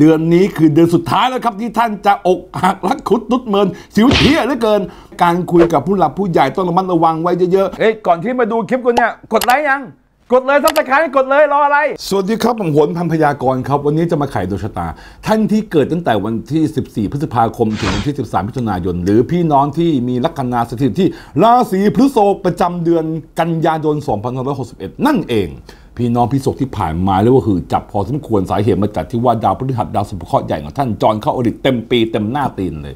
เดือนนี้คือเดือนสุดท้ายแล้วครับที่ท่านจะอกหักรักคุดนุดเมิน สิวเที่ยเหลือเกิน การคุยกับผู้หลักผู้ใหญ่ต้องระมัดระวังไว้เยอะเอ้ยก่อนที่มาดูคลิปกูเนี่ยกดไลค์ยัง กดเลยซับสไครต์กดเลยรออะไร ๆ สวัสดีครับผมโหนพันพยากรณ์ครับ วันนี้จะมาไขดวงชะตา ท่านที่เกิดตั้งแต่วันที่ 14 พฤษภาคมถึงวันที่ 13 มิถุนายน หรือพี่น้องที่มีลัคนาสถิตที่ราศีพฤษภประจำเดือนกันยายน 2561 นั่นเอง พี่น้องพิศกที่ผ่านมาเรียกว่าคือจับพอสมควรสาเหตุมาจากที่ว่าดาวพฤหัสดาวสุภเคราะห์ใหญ่ของท่านจรเข้าอริเต็มปีเต็มหน้าตีนเลย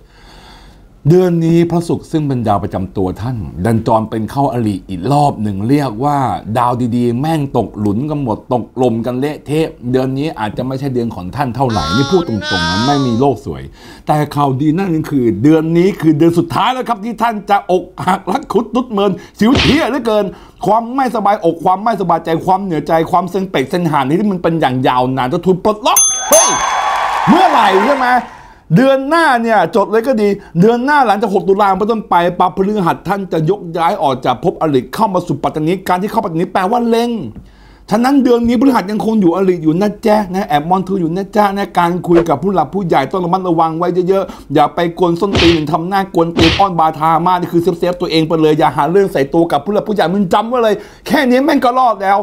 เดือนนี้พระศุกร์ซึ่งเป็นดาวประจำตัวท่าน ดันจรเป็นเข้าอริอีกรอบหนึ่งเรียกว่า ดาวดีๆ แม่งตกหลุนกันหมดตกลมกันเละเทะเดือนนี้อาจจะไม่ใช่เดือนของท่านเท่าไหร่นี่พูดตรงๆนะไม่มีโลกสวย แต่ข่าวดีนั่นคือ เดือนนี้คือเดือนสุดท้ายแล้วครับที่ท่านจะอกหักรักคุดนุดเมินสิวเทียเหลือเกิน ความไม่สบายอกความไม่สบายใจความเหนื่อยใจความเซ็งเป็กเซ็งหานที่มันเป็นอย่างยาวนานจะถูกปลดล็อกเฮ้ยเมื่อไหร่ใช่ไหม เดือนหน้าเนี่ยจดเลยก็ดี เดือนหน้าหลังจาก 6 ตุลาคมเป็นต้นไปปาพฤหัสท่านจะยกย้ายออกจากภพอริเข้ามาสู่ปัตตานีการที่เข้าปัตตานีแปลว่าเล็งฉะนั้นเดือนนี้พฤหัสยังคงอยู่อริอยู่นะแจ๊นะแอบมอนทูอยู่นะจ๊ะนะการคุยกับผู้หลักผู้ใหญ่ต้องระมัดระวังไว้เยอะๆอย่าไปกวนส้นตีนทำหน้ากวนตีนอ้อนบาทามากนี่คือเซฟเซฟตัวเองไปเลยอย่าหาเรื่องใส่ตัวกับผู้หลักผู้ใหญ่มึงจำไว้เลย แค่นี้แม่งก็รอดแล้ว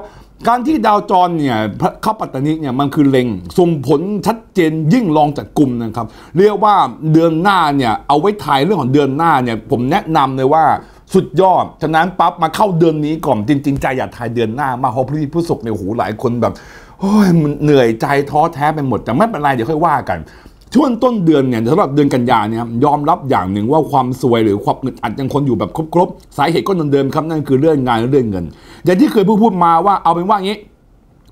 การที่ดาวจรเนี่ยเข้าปัตตานีเนี่ยมันคือเล็งส่งผลชัดเจนยิ่งรองจากกลุ่มนะครับ เรียกว่าเดือนหน้าเนี่ยเอาไว้ถ่ายเรื่องของเดือนหน้าเนี่ยผมแนะนำเลยว่าสุดยอด ฉะนั้นปั๊บมาเข้าเดือนนี้ก่อนจริงๆใจอยากถ่ายเดือนหน้า มาเพราะพี่ผู้ศกเนี่ยโหหลายคนแบบโอ้ยเหนื่อยใจท้อแท้ไปหมดแต่ไม่เป็นไรเดี๋ยวค่อยว่ากัน ช่วงต้นเดือนเนี่ยสำหรับเดือนกันยาเนี่ยยอมรับอย่างหนึ่งว่าความซวยหรือความอึดอัดยังคนอยู่แบบครบๆสาเหตุก็เดิมๆครับนั่นคือเรื่องงานและเรื่องเงิน อย่างที่เคยพูดพูดมาว่าเอาเป็นว่างี้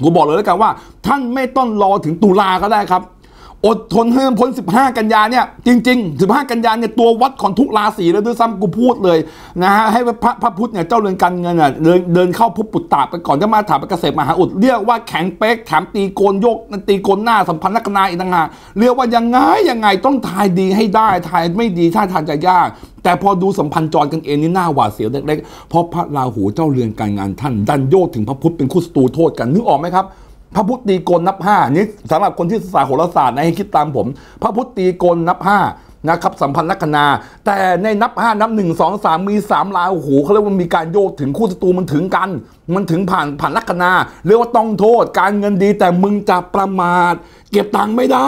กูบอกเลยแล้วกันว่า ท่านไม่ต้องรอถึงตุลาก็ได้ครับ อดทนให้มันพ้น 15 กันยาเนี่ยจริง ๆ 15 กันยาเนี่ยตัววัดของทุกราศีแล้วด้วยซ้ำกูพูดเลยนะฮะให้พระพระพุทธเนี่ยเจ้าเรือนการเงินอะเดินเดินเข้าพบปุตตาไปก่อนจะมาถามเกษตรมหาอุดเรียกว่าแข็งเป๊กแถมตีโกนโยกตีโกนหน้าสัมพันธ์ลักนาอีกต่างหากเรียกว่ายังไงยังไงต้องทายดีให้ได้ทายไม่ดีถ้าทานจะยาก แต่พอดูสัมพันธ์จรกันเองนี่หน้าหวาดเสียวเล็กๆเพราะพระราหูเจ้าเรือนการงานท่าน ดันโยกถึงพระพุทธเป็นคู่ศัตรูโทษกันนึกออกไหมครับ พระพุทธตีโกนนับห้านี้สำหรับคนที่ศึกษาโหราศาสตร์นะให้คิดตามผม พระพุทธตีโกนนับห้านะครับสัมพันธ์ลัคนา แต่ในนับห้านับหนึ่งสองสามมีสามลายโอ้โหเขาเรียกว่ามีการโยกถึงคู่ศัตรูมันถึงกัน มันถึงผ่านผ่านลัคนา เรียกว่าต้องโทษ การเงินดีแต่มึงจะประมาทเก็บตังค์ไม่ได้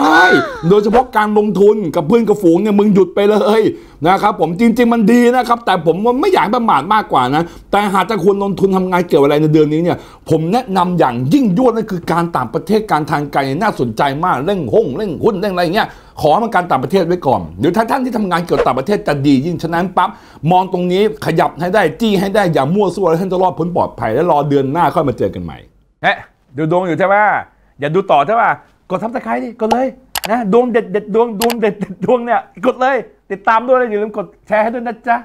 โดยเฉพาะการลงทุนกับเพื่อนกับฝูงเนี่ยมึงหยุดไปเลยนะครับผมจริง ๆ มันดีนะครับ แต่ผมว่าไม่อยากประมาทมากกว่านะ แต่หากจะควรลงทุนทำงานเกี่ยวอะไรในเดือนนี้เนี่ย ผมแนะนำอย่างยิ่งยวดนั่นคือการต่างประเทศการทางไกลน่าสนใจมากเร่งห้องเร่งหุ้นเร่งอะไรเงี้ยขอมันการต่างประเทศไว้ก่อน หรือถ้าท่านที่ทำงานเกี่ยวกับต่างประเทศจะดียิ่งฉะนั้นปั๊บมองตรงนี้ขยับให้ได้จี้ให้ได้อย่ามั่วซั่วแล้วท่านจะรอดพ้นปลอดภัย แล้วรอเดือนหน้าค่อยมาเจอกันใหม่เอ๊ะดูดวงอยู่ใช่ไหมอย่าดูต่อใช่ป่ะ กดทับสไครต์ดิกดเลยนะดวงเด็ดเด็ดดวงดวงเด็ดเด็ดดวงเนี่ยกดเลย ติดตามด้วยแล้วอย่าลืมกดแชร์ให้ด้วยนะจ๊ะ